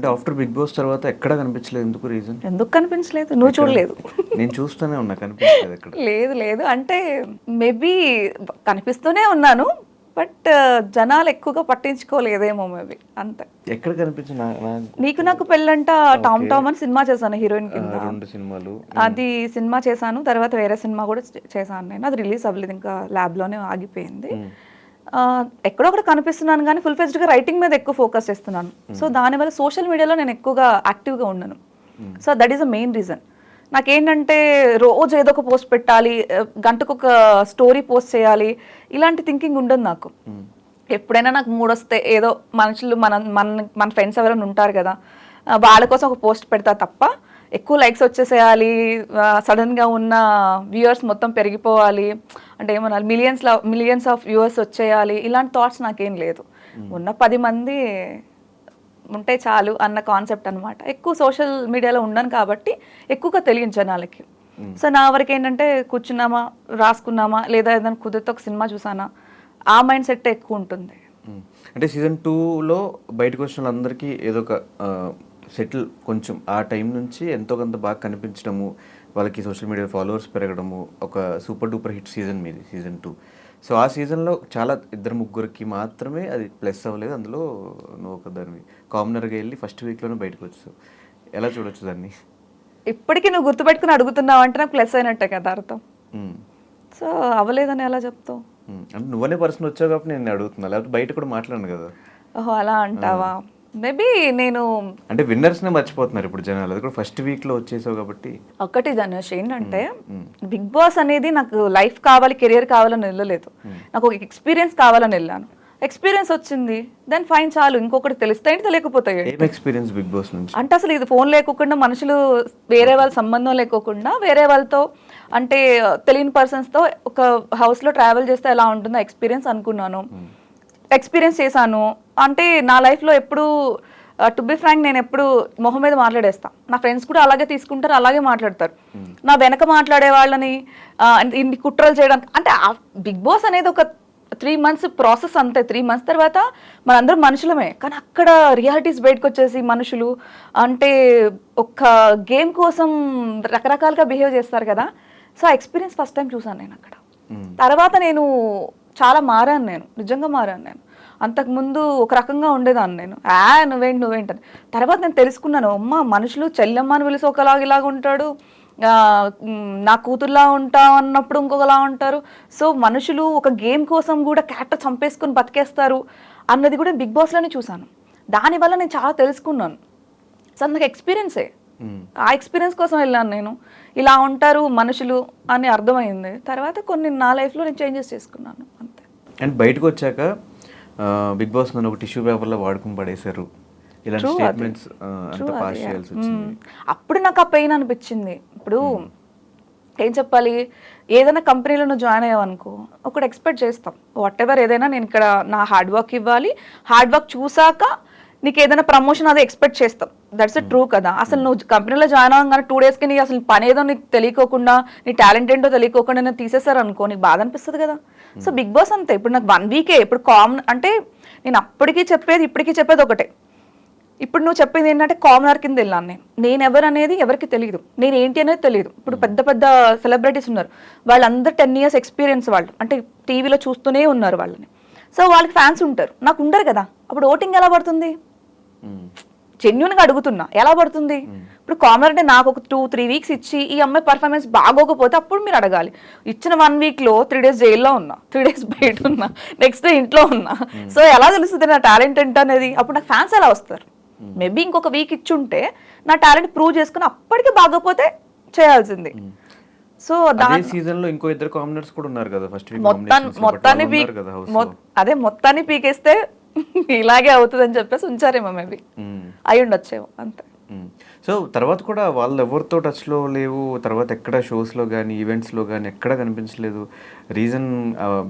అంటే after big boss తర్వాత ఎక్కడ కనిపించలేదు. ఎందుకు రీజన్? ఎందుకు కనిపించలేదు? నువ్వు చూడలేదు. నేను చూస్తూనే ఉన్నా కనిపించలేదు ఎక్కడ. లేదు లేదు. అంటే మేబీ కనిపిస్తూనే ఉన్నాను బట్ జనాలు ఎక్కువగా పట్టించుకోలేదేమో మేబీ. అంతే. ఎక్కడ కనిపించిన నా- నీకు నాకు పెళ్ళంట టామ్ టామ్ అని సినిమా చేశాను హీరోయిన్ కింద. రెండు సినిమాలు. అది సినిమా చేశాను తర్వాత వేరే సినిమా కూడా చేశాను నేను. అది రిలీజ్ అవ్వలేదు ఇంకా ల్యాబ్లోనే ఆగిపోయింది. ఎక్కడో ఒకటి కనిపిస్తున్నాను కానీ ఫుల్గా రైటింగ్ మీద ఎక్కువ ఫోకస్ చేస్తున్నాను. సో దానివల్ల సోషల్ మీడియాలో నేను ఎక్కువగా యాక్టివ్గా ఉన్నాను. So that is the main reason నాకేంటంటే రోజు ఏదో ఒక పోస్ట్ పెట్టాలి గంటకు ఒక స్టోరీ పోస్ట్ చేయాలి ఇలాంటి థింకింగ్ ఉండదు నాకు. ఎప్పుడైనా నాకు మూడు వస్తే ఏదో మనుషులు మన మన మన ఫ్రెండ్స్ ఎవరైనా ఉంటారు కదా వాళ్ళ కోసం ఒక పోస్ట్ పెడతా తప్ప ఎక్కువ లైక్స్ వచ్చేసేయాలి సడన్గా ఉన్న వ్యూవర్స్ మొత్తం పెరిగిపోవాలి అంటే ఏమన్నా మిలియన్స్ మిలియన్స్ ఆఫ్ వ్యూవర్స్ వచ్చేయాలి ఇలాంటి థాట్స్ నాకేం లేదు. ఉన్న పది మంది ఉంటే చాలు అన్న కాన్సెప్ట్ అన్నమాట. ఎక్కువ సోషల్ మీడియాలో ఉండను కాబట్టి ఎక్కువగా తెలియదు జనాలకి. సో నా వరకు ఏంటంటే కూర్చున్నామా రాసుకున్నామా లేదా ఏదైనా కుదిరితే ఒక సినిమా చూసానా ఆ మైండ్ సెట్ ఎక్కువ ఉంటుంది. మ్మ్. అంటే సీజన్ టూలో బయటకు వచ్చిన వాళ్ళందరికీ ఏదో ఒక సెటిల్ కొంచెం ఆ టైం నుంచి ఎంతో కొంత బాగా కనిపించడము వాళ్ళకి సోషల్ మీడియా ఫాలోవర్స్ పెరగడము ఒక సూపర్ డూపర్ హిట్ సీజన్ మీది సీజన్ టూ. సో ఆ సీజన్లో చాలా ఇద్దరు ముగ్గురికి మాత్రమే అది ప్లస్ అవ్వలేదు. అందులో నువ్వు ఒక దానివి కామనర్గా వెళ్ళి ఫస్ట్ వీక్లోనే బయటకు వచ్చావు. ఎలా చూడొచ్చు దాన్ని? ఇప్పటికీ నువ్వు గుర్తుపెట్టుకుని అడుగుతున్నావు అంటే నాకు ప్లస్ అయినట్టే కదా అర్థం. సో అవ్వలేదని ఎలా చెప్తావు. అంటే నువ్వనే పర్సన్ వచ్చావు కాబట్టి నేను అడుగుతున్నా లేకపోతే బయట కూడా మాట్లాడను కదా. ఓహో అలా అంటావా? మేబీ నేను అంటే విన్నర్స్నే మర్చిపోతున్నారు ఇప్పుడు జనాలు. అది కూడా ఫస్ట్ వీక్లో వచ్చేసావు కాబట్టి. ఒక్కటి ధనుష్ ఏంటంటే బిగ్ బాస్ అనేది నాకు లైఫ్ కావాలి కెరియర్ కావాలని వెళ్ళలేదు. నాకు ఒక ఎక్స్పీరియన్స్ కావాలని వెళ్ళాను. ఎక్స్పీరియన్స్ వచ్చింది దెన్ ఫైన్ చాలు ఇంకొకటి తెలిస్తే తెలియకపోతాయి? ఎక్స్పీరియన్స్ బిగ్ బాస్ నుంచి? అంటే అసలు ఇది ఫోన్ లేకోకుండా మనుషులు వేరే వాళ్ళ సంబంధం లేకోకుండా వేరే వాళ్ళతో అంటే తెలియని పర్సన్స్తో ఒక హౌస్లో ట్రావెల్ చేస్తే ఎలా ఉంటుందో ఎక్స్పీరియన్స్ అనుకున్నాను. ఎక్స్పీరియన్స్ చేశాను. అంటే నా లైఫ్లో ఎప్పుడు టు బి ఫ్రాంక్ నేను ఎప్పుడు మొహం మీద మాట్లాడేస్తా. నా ఫ్రెండ్స్ కూడా అలాగే తీసుకుంటారు అలాగే మాట్లాడతారు. నా వెనక మాట్లాడే వాళ్ళని ఇన్ని కుట్రలు చేయడానికి అంటే బిగ్ బాస్ అనేది ఒక త్రీ మంత్స్ ప్రాసెస్ అంతే. త్రీ మంత్స్ తర్వాత మనందరం మనుషులమే. కానీ అక్కడ రియాలిటీస్ బయటకు వచ్చేసి మనుషులు అంటే ఒక గేమ్ కోసం రకరకాలుగా బిహేవ్ చేస్తారు కదా. సో ఆ ఎక్స్పీరియన్స్ ఫస్ట్ టైం చూసాను నేను అక్కడ. మ్మ్. తర్వాత నేను చాలా మారాను నేను. నిజంగా మారాను నేను. అంతకుముందు ఒక రకంగా ఉండేదాన్ని నేను. ఆ నువ్వేంటి నువ్వేంటి అని. తర్వాత నేను తెలుసుకున్నాను అమ్మ మనుషులు చెల్లెమ్మ అని పిలిచి ఒకలాగా ఇలాగ ఉంటాడు. నా కూతుర్లా ఉంటా అన్నప్పుడు ఇంకొకలా ఉంటారు. సో మనుషులు ఒక గేమ్ కోసం కూడా క్యారెక్టర్ చంపేసుకొని బతికేస్తారు అన్నది కూడా బిగ్ బాస్లోనే చూశాను. దానివల్ల నేను చాలా తెలుసుకున్నాను. సో నాకు ఎక్స్పీరియన్సే. ఆ ఎక్స్పీరియన్స్ కోసం వెళ్ళాను నేను. ఇలా ఉంటారు మనుషులు అని అర్థమైంది. తర్వాత కొన్ని నా లైఫ్లో నేను చేంజెస్ చేసుకున్నాను. అండ్ బయటకు వచ్చాక బిగ్ బాస్ నన్ను ఒక టిష్యూ పేపర్లో వాడుకుని పడేశారు. ఇలాంటి. స్టేట్మెంట్స్ అంత True పాస్ అది, చేయాల్సి మ్మ్. వచ్చింది అప్పుడు నాకు ఆ పెయిన్ అనిపించింది. ఇప్పుడు ఏం చెప్పాలి? ఏదైనా కంపెనీలో నువ్వు జాయిన్ అయ్యావు అనుకో ఒకటి ఎక్స్పెక్ట్ చేస్తాం. వాట్ ఎవర్ ఏదైనా నేను ఇక్కడ నా హార్డ్ వర్క్ ఇవ్వాలి. హార్డ్ వర్క్ చూసాక నీకు ఏదైనా ప్రమోషన్ అది ఎక్స్పెక్ట్ చేస్తాం. దట్స్ ఎ ట్రూ కదా. అసలు నువ్వు కంపెనీలో జాయిన్ అవ్వగానే టూ డేస్కి నీకు అసలు పని ఏదో నీకు తెలియకోకుండా నీ టాలెంట్ ఏంటో తెలియకోకుండా నేను తీసేశారు అనుకో నీకు బాధ అనిపిస్తుంది కదా. సో బిగ్ బాస్ అంతే. ఇప్పుడు నాకు వన్ వీకే ఇప్పుడు కామన్ అంటే నేను అప్పటికి చెప్పేది ఇప్పటికీ చెప్పేది ఒకటే. ఇప్పుడు నువ్వు చెప్పింది ఏంటంటే కామనర్ కింద వెళ్ళాను నేను. నేను ఎవరు అనేది ఎవరికి తెలియదు నేను ఏంటి అనేది తెలియదు ఇప్పుడు పెద్ద పెద్ద సెలబ్రిటీస్ ఉన్నారు. వాళ్ళందరూ టెన్ ఇయర్స్ ఎక్స్పీరియన్స్ వాళ్ళు. అంటే టీవీలో చూస్తూనే ఉన్నారు వాళ్ళని. సో వాళ్ళకి ఫ్యాన్స్ ఉంటారు. నాకు ఉండరు కదా. అప్పుడు ఓటింగ్ ఎలా పడుతుంది? మ్మ్. జెన్యున్గా అడుగుతున్నా. ఎలా పడుతుంది? ఇప్పుడు కామనర్ అంటే నాకు ఒక టూ త్రీ వీక్స్ ఇచ్చి ఈ అమ్మాయి పర్ఫార్మెన్స్ బాగోకపోతే అప్పుడు మీరు అడగాలి. ఇచ్చిన వన్ వీక్లో త్రీ డేస్ జైల్లో ఉన్నా త్రీ డేస్ బయట ఉన్నా నెక్స్ట్ డే ఇంట్లో ఉన్నా. సో ఎలా తెలుస్తుంది నా టాలెంట్ ఏంటి అనేది అప్పుడు నాకు ఫ్యాన్స్ ఎలా వస్తారు? మేబీ ఇంకొక వీక్ ఇచ్చుంటే నా టాలెంట్ ప్రూవ్ చేసుకుని అప్పటికి బాగోపోతే చేయాల్సింది. సో దా అదే సీజన్లో ఇంకో ఇద్దరు కూడా ఉన్నారు కదా ఫస్ట్ వీక్ మొత్తాన్ని మొత్తాన్ని అదే మొత్తాన్ని పీకేస్తే ఇలాగే అవుతుందని చెప్పేసి ఉంచారేమో మేబీ. అయి ఉండొచ్చేమో అంతే. సో తర్వాత కూడా వాళ్ళు ఎవరితో టచ్లో లేవు తర్వాత ఎక్కడ షోస్లో కానీ ఈవెంట్స్లో కానీ ఎక్కడ కనిపించలేదు. రీజన్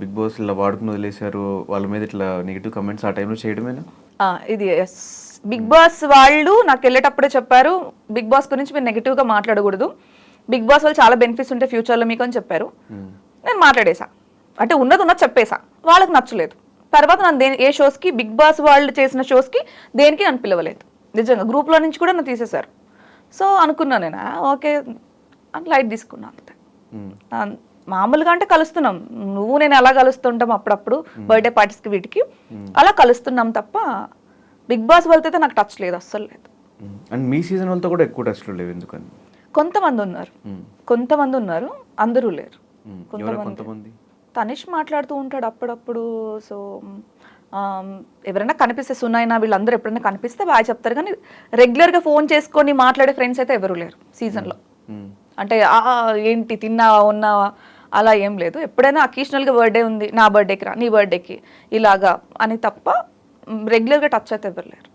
బిగ్ బాస్ ఇలా వాడుకుని వదిలేశారు వాళ్ళ మీద ఇట్లా నెగిటివ్ కమెంట్స్ ఆ టైంలో చేయడమేనా? ఇది ఎస్ బిగ్ బాస్ వాళ్ళు నాకు వెళ్ళేటప్పుడే చెప్పారు బిగ్ బాస్ గురించి మీరు negative గా మాట్లాడకూడదు. బిగ్ బాస్ వాళ్ళు చాలా బెనిఫిట్స్ ఉంటాయి ఫ్యూచర్లో మీకు అని చెప్పారు. నేను మాట్లాడేసా. అంటే ఉన్నది ఉన్నది చెప్పేసా. వాళ్ళకి నచ్చలేదు. తర్వాత నన్ను దేని ఏ షోస్కి బిగ్ బాస్ వాళ్ళు చేసిన షోస్కి దేనికి నన్ను పిలవలేదు. నిజంగా గ్రూప్లో నుంచి కూడా నన్ను తీసేశారు. సో అనుకున్నాను నేను? "ఆ, ఓకే అని లైట్ తీసుకున్నాను అంతే. మామూలుగా అంటే కలుస్తున్నాం. నువ్వు నేను ఎలా కలుస్తుంటాం అప్పుడప్పుడు బర్త్డే పార్టీస్కి వీటికి. అలా కలుస్తున్నాం తప్ప బిగ్ బాస్ వాళ్ళతో అయితే నాకు టచ్ లేదు అస్సలు లేదు. అండ్ మీ సీజన్ వాళ్ళతో కూడా ఎక్కువ టచ్లో లేవు ఎందుకని? కొంతమంది ఉన్నారు. కొంతమంది ఉన్నారు అందరూ లేరు. కొంతమంది? తనిష్ మాట్లాడుతూ ఉంటాడు అప్పుడప్పుడు. సో ఎవరైనా కనిపిస్తే సునైనా వీళ్ళందరూ ఎప్పుడైనా కనిపిస్తే బాగా చెప్తారు. కానీ రెగ్యులర్గా ఫోన్ చేసుకొని మాట్లాడే ఫ్రెండ్స్ అయితే ఎవరు లేరు సీజన్లో. అంటే "ఆ, ఏంటి తిన్నావా ఉన్నావా? అలా ఏం లేదు. ఎప్పుడైనా అకేషనల్గా బర్త్డే ఉంది నా బర్త్డేకి రా నీ బర్త్డేకి ఇలాగా అని తప్ప రెగ్యులర్గా టచ్ అయితే ఎవరు లేరు.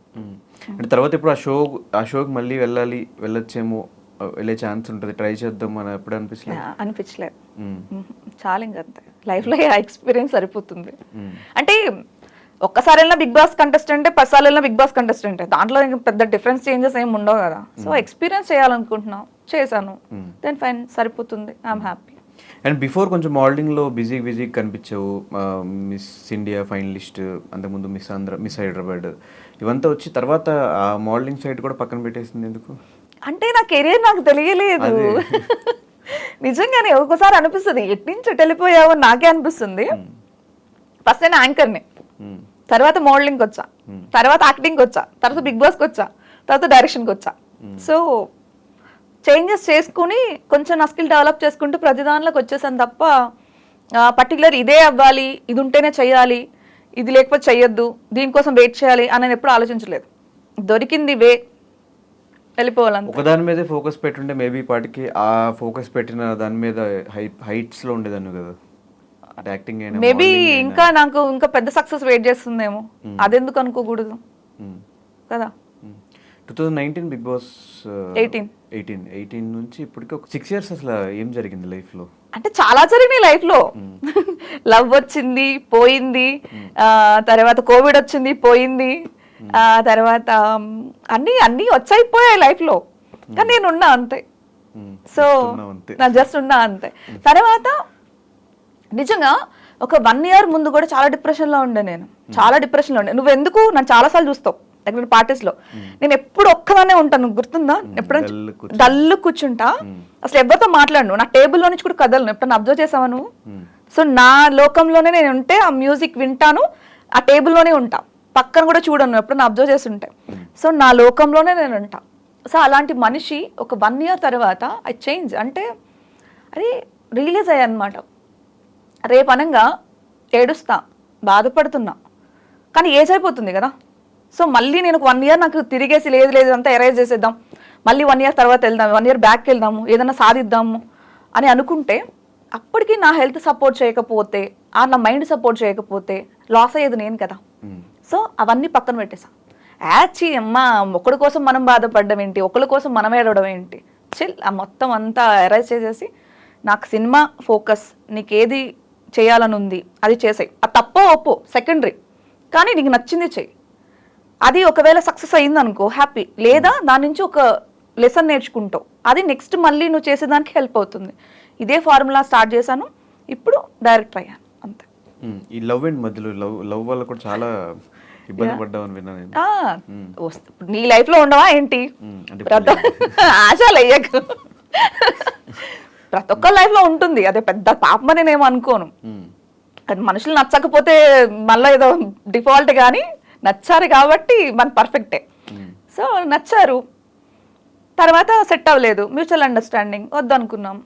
అంటే తర్వాత ఇప్పుడు ఆ షో ఆ షోకి మళ్ళీ వెళ్ళాలి వెళ్ళొచ్చేమో వెళ్ళే ఛాన్స్ ఉంటుంది. ట్రై చేద్దాం అని ఎప్పుడు అనిపించలేదు అనిపించలేదు. చాలా ఇంక అంతే. లైఫ్లో ఆ ఎక్స్పీరియన్స్ సరిపోతుంది. అంటే ఒక్కసారి వెళ్ళినా బిగ్ బాస్ కంటెస్టెంట్ పదిసార్లు వెళ్ళినా బిగ్ బాస్ కంటెస్టెంట్ దాంట్లో ఇంక పెద్ద డిఫరెన్స్ చేంజెస్ ఏమి ఉండవు కదా. సో ఎక్స్పీరియన్స్ చేయాలనుకుంటున్నాం. చేశాను. దెన్ ఫైన్ సరిపోతుంది. ఐఎమ్ హ్యాపీ అండ్ బిఫోర్ కొంచెం మోడలింగ్లో బిజీ బిజీ కనిపించావు మిస్ ఇండియా ఫైనలిస్ట్ అంతకుముందు మిస్ ఆంధ్ర మిస్ హైదరాబాద్ ఇవంతా వచ్చి తర్వాత ఆ మోడలింగ్ సైడ్ కూడా పక్కన పెట్టేసింది ఎందుకు? అంటే నా కెరీర్ నాకు తెలియలేదు. నిజంగానే ఒక్కోసారి అనిపిస్తుంది ఎటు నుంచి ఎటు వెళ్ళిపోయావో నాకే అనిపిస్తుంది. ఫస్ట్ నేను యాంకర్ని. తర్వాత మోడలింగ్కి వచ్చా. తర్వాత యాక్టింగ్కి వచ్చా. తర్వాత బిగ్ బాస్కి వచ్చా. తర్వాత డైరెక్షన్కి వచ్చా. సో చేంజెస్ చేసుకుని కొంచెం నా స్కిల్ డెవలప్ చేసుకుంటూ ప్రతి దానిలోకి వచ్చేసాను తప్ప పర్టికులర్ ఇదే అవ్వాలి ఇది ఉంటేనే చేయాలి ఇది లేకపోతే చెయ్యొద్దు దీనికోసం వెయిట్ చేయాలి అని నేను ఎప్పుడు ఆలోచించలేదు. దొరికింది వే వెళ్ళిపోవాలంతే. ఒకదాని మీదే ఫోకస్ పెట్టుంటే మేబీ పాటికి ఆ ఫోకస్ పెట్టిన దాని మీద హై హైట్స్లో ఉండేదాన్ని కదా. Acting maybe. ఇంకా నాకు ఇంకా పెద్ద సక్సెస్ వెయిట్ చేస్తుందేమో. అదెందుకు అనుకోకూడదు. కదా. Two thousand nineteen Bigg Boss 18. Eighteen eighteen నుంచి ఇప్పటికి ఒక సిక్స్ ఇయర్స్ అసలు ఏం జరిగింది లైఫ్లో? అంటే చాలా జరిగినాయి లైఫ్లో లవ్ వచ్చింది పోయింది. తర్వాత కోవిడ్ వచ్చింది పోయింది. ఆ తర్వాత అన్ని అన్ని వచ్చాయి పోయాయి లైఫ్లో కానీ నేను ఉన్నా అంతే సో నా జస్ట్ ఉన్నా అంతే తర్వాత నిజంగా ఒక వన్ ఇయర్ ముందు కూడా చాలా డిప్రెషన్లో ఉండే నేను. చాలా డిప్రెషన్లో ఉండే. నువ్వు ఎందుకు నన్ను చాలా సార్లు చూస్తావు. ఎక్కడ పార్టీస్లో నేను ఎప్పుడు ఒక్కదానే ఉంటాను నువ్వు గుర్తుందా? ఎప్పుడైనా డల్ కూర్చుంటా. అసలు ఎవరితో మాట్లాడను? నా టేబుల్లో నుంచి కూడా కదలను. ఎప్పుడైనా అబ్జర్వ్ చేసావా నువ్వు? సో నా లోకంలోనే నేను ఉంటే ఆ మ్యూజిక్ వింటాను. ఆ టేబుల్లోనే ఉంటా. పక్కన కూడా చూడను ఎప్పుడైనా అబ్జర్వ్ చేసి ఉంటే సో నా లోకంలోనే నేను ఉంటా సో అలాంటి మనిషి ఒక వన్ ఇయర్ తర్వాత ఐ చేంజ్ అంటే అది రిలీజ్ అయ్యా అనమాట రేపు అనంగా ఏడుస్తా బాధపడుతున్నా. కానీ ఏజ్ అయిపోతుంది కదా. సో మళ్ళీ నేను వన్ ఇయర్ నాకు తిరిగేసి లేదు లేదు అంతా ఎరేజ్ చేసేద్దాం. మళ్ళీ వన్ ఇయర్ తర్వాత వెళ్దాం వన్ ఇయర్ బ్యాక్ వెళ్దాము ఏదైనా సాధిద్దాము అని అనుకుంటే అప్పటికి నా హెల్త్ సపోర్ట్ చేయకపోతే ఆ నా మైండ్ సపోర్ట్ చేయకపోతే లాస్ అయ్యేది నేను కదా. సో అవన్నీ పక్కన పెట్టేసాం యాచి అమ్మ ఒకడి కోసం మనం బాధపడడం ఏంటి? ఒకరి కోసం మనం ఏడవడం ఏంటి? చిల్ ఆ మొత్తం అంతా ఎరైజ్ చేసేసి నాకు సినిమా ఫోకస్ నీకేది చేయాలని ఉంది అది చేసాయి. ఆ తప్పో ఒప్పో సెకండరీ కానీ నీకు నచ్చింది చెయ్యి అది ఒకవేళ సక్సెస్ అయింది అనుకో హ్యాపీ లేదా దాని నుంచి ఒక లెసన్ నేర్చుకుంటావు. అది నెక్స్ట్ మళ్ళీ నువ్వు చేసేదానికి హెల్ప్ అవుతుంది. ఇదే ఫార్ములా స్టార్ట్ చేశాను. ఇప్పుడు డైరెక్టర్ అయ్యాను. అంతే. ఈ లవ్ అండ్ మధ్యలో లవ్ లవ్ వల్ల కూడా చాలా ఇబ్బంది పడ్డామని నేను. నీ లైఫ్లో ఉండవా ఏంటి? ఆశలు అయ్యకు. ప్రతి ఒక్క లైఫ్లో ఉంటుంది. అదే పెద్ద పాపమని నేను అనుకోను. కానీ మనుషులు నచ్చకపోతే మళ్ళీ ఏదో డిఫాల్ట్ కానీ నచ్చారు కాబట్టి మన పర్ఫెక్టే. సో నచ్చారు. తర్వాత సెట్ అవ్వలేదు. మ్యూచువల్ అండర్స్టాండింగ్ వద్దనుకున్నాం.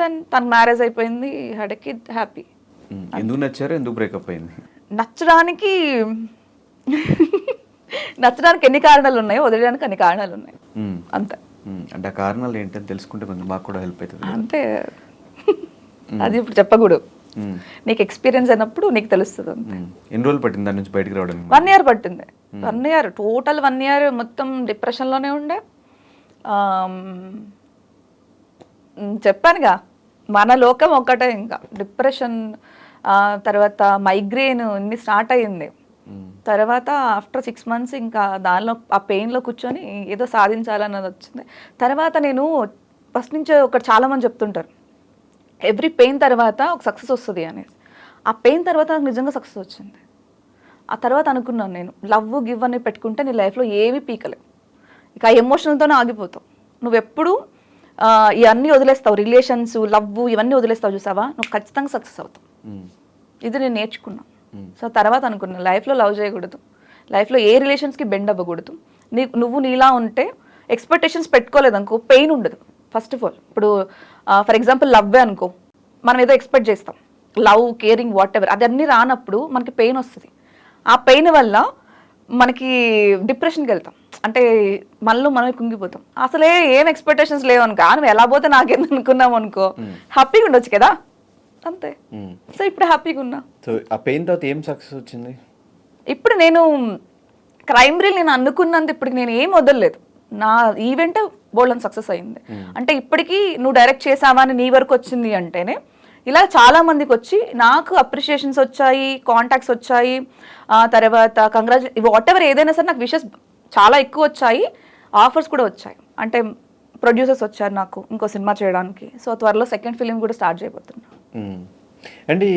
దెన్ తన మ్యారేజ్ అయిపోయింది. హడకి హ్యాపీ. ఎందుకు నచ్చారు? ఎందుకు బ్రేకప్ అయింది? నచ్చడానికి నచ్చడానికి ఎన్ని కారణాలు ఉన్నాయో వదిలేయడానికి అన్ని కారణాలు ఉన్నాయి. అంతే. అంటే కారణాలు ఏంటని తెలుసుకుంటే కొంచెం మాకు కూడా హెల్ప్ అవుతుంది అంతే. అది ఇప్పుడు చెప్పకూడదు. నీకు ఎక్స్పీరియన్స్ అయినప్పుడు నీకు తెలుస్తుంది అంతే. ఎన్ని రోజులు పట్టింది దాని నుంచి బయటకు రావడం వన్ ఇయర్ పట్టింది. One year total one year మొత్తం డిప్రెషన్లోనే ఉండే. చెప్పానుగా. మన లోకం ఒకటే ఇంకా. డిప్రెషన్ తర్వాత మైగ్రేన్ ఇన్ని స్టార్ట్ అయ్యింది. తర్వాత ఆఫ్టర్ సిక్స్ మంత్స్ ఇంకా దానిలో ఆ పెయిన్లో కూర్చొని ఏదో సాధించాలన్నది వచ్చింది. తర్వాత నేను ఫస్ట్ నుంచే ఒకటి చాలామంది చెప్తుంటారు. ఎవ్రీ పెయిన్ తర్వాత ఒక సక్సెస్ వస్తుంది అనేసి. ఆ పెయిన్ తర్వాత నాకు నిజంగా సక్సెస్ వచ్చింది. ఆ తర్వాత అనుకున్నాను నేను లవ్ గివ్ అని పెట్టుకుంటే నీ లైఫ్లో ఏమీ పీకలేవు. ఇక ఆ ఎమోషనల్తోనే ఆగిపోతావు. నువ్వెప్పుడు ఇవన్నీ వదిలేస్తావు. రిలేషన్స్ లవ్ ఇవన్నీ వదిలేస్తావు చూసావా? నువ్వు ఖచ్చితంగా సక్సెస్ అవుతావు. ఇది నేను నేర్చుకున్నా సో తర్వాత అనుకున్నా లైఫ్లో లవ్ చేయకూడదు. లైఫ్లో ఏ రిలేషన్స్కి బెండ్ అవ్వకూడదు. నీ నువ్వు నీలా ఉంటే ఎక్స్పెక్టేషన్స్ పెట్టుకోలేదు అనుకో పెయిన్ ఉండదు. ఫస్ట్ ఆఫ్ ఆల్ ఇప్పుడు ఫర్ ఎగ్జాంపుల్ లవ్వే అనుకో మనం ఏదో ఎక్స్పెక్ట్ చేస్తాం. లవ్ కేరింగ్ వాట్ ఎవర్ అదన్నీ రానప్పుడు మనకి పెయిన్ వస్తుంది. ఆ పెయిన్ వల్ల మనకి డిప్రెషన్కి వెళ్తాం. అంటే మనలో మనం కుంగిపోతాం. అసలే ఏం ఎక్స్పెక్టేషన్స్ లేవు అనుకో ఆ, నువ్వు ఎలా పోతే నాకేం అనుకున్నాం అనుకో హ్యాపీగా ఉండొచ్చు కదా. అంతే. సో ఇప్పుడు హ్యాపీగా ఉన్నా. సో ఆ పెయిన్ తర్వాత ఏం సక్సెస్ వచ్చింది? ఇప్పుడు నేను క్రైమ్ రీల్ నేను అనుకున్నంత ఇప్పటికి నేను ఏం వదలలేదు. నా ఈవెంట్ బోల్డ్ సక్సెస్ అయింది. అంటే ఇప్పటికీ నువ్వు డైరెక్ట్ చేసావా అని నీ వరకు వచ్చింది అంటేనే ఇలా చాలా మందికి వచ్చి నాకు అప్రిషియేషన్స్ వచ్చాయి కాంటాక్ట్స్ వచ్చాయి. ఆ తర్వాత కంగ్రాచులే వాట్ ఎవర్ ఏదైనా సరే నాకు విషెస్ చాలా ఎక్కువ వచ్చాయి. ఆఫర్స్ కూడా వచ్చాయి. అంటే ప్రొడ్యూసర్స్ వచ్చారు నాకు ఇంకో సినిమా చేయడానికి. సో త్వరలో సెకండ్ ఫిలిం కూడా స్టార్ట్ చేయబోతున్నా. మ్మ్. అంటే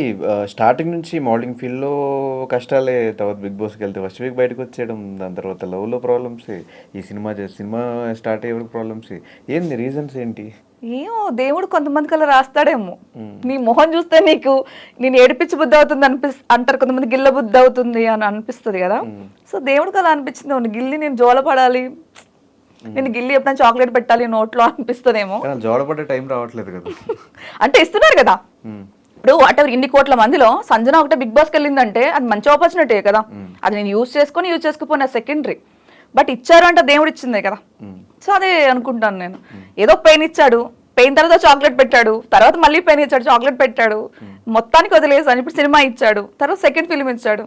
స్టార్టింగ్ నుంచి మోడలింగ్ ఫీల్డ్లో కష్టాలే తర్వాత బిగ్ బాస్కి వెళ్తే ఫస్ట్ వీక్ బయటకు వచ్చేయడం దాని తర్వాత లవ్లో ప్రాబ్లమ్స్ ఈ సినిమా సినిమా స్టార్ట్ అయ్యే ప్రాబ్లమ్స్ ఏంది రీజన్స్ ఏంటి? ఏమో దేవుడు కొంతమంది కల్లా రాస్తాడేమో. నీ మొహం చూస్తే నీకు నేను ఏడిపించి బుద్ధి అవుతుంది అనిపిస్ అంటారు కొంతమంది గిల్ల బుద్ధి అవుతుంది అని అనిపిస్తుంది కదా. సో దేవుడికి అలా అనిపించింది "ఓ, గిల్లి నేను జోలపడాలి నేను గిల్లి ఎప్పుడైనా చాక్లెట్ పెట్టాలి నోట్లో అనిపిస్తుందేమో. జోడపడే టైం రావట్లేదు కదా. అంటే ఇస్తున్నారు కదా. ఇప్పుడు వాట్ ఎవర్ ఇన్ని కోట్ల మందిలో సంజన ఒకటే బిగ్ బాస్కి వెళ్ళిందంటే అది మంచి ఆపర్చునిటీ కదా. అది నేను యూజ్ చేసుకొని యూజ్ చేసుకోపోయినా సెకండరీ బట్ ఇచ్చారు అంటే దేవుడు ఇచ్చిందే కదా. సో అదే అనుకుంటాను నేను. ఏదో పెయిన్ ఇచ్చాడు. పెయిన్ తర్వాత చాక్లెట్ పెట్టాడు. తర్వాత మళ్ళీ పెయిన్ ఇచ్చాడు చాక్లెట్ పెట్టాడు. మొత్తానికి వదిలేసాను. ఇప్పుడు సినిమా ఇచ్చాడు. తర్వాత సెకండ్ ఫిల్మ్ ఇచ్చాడు.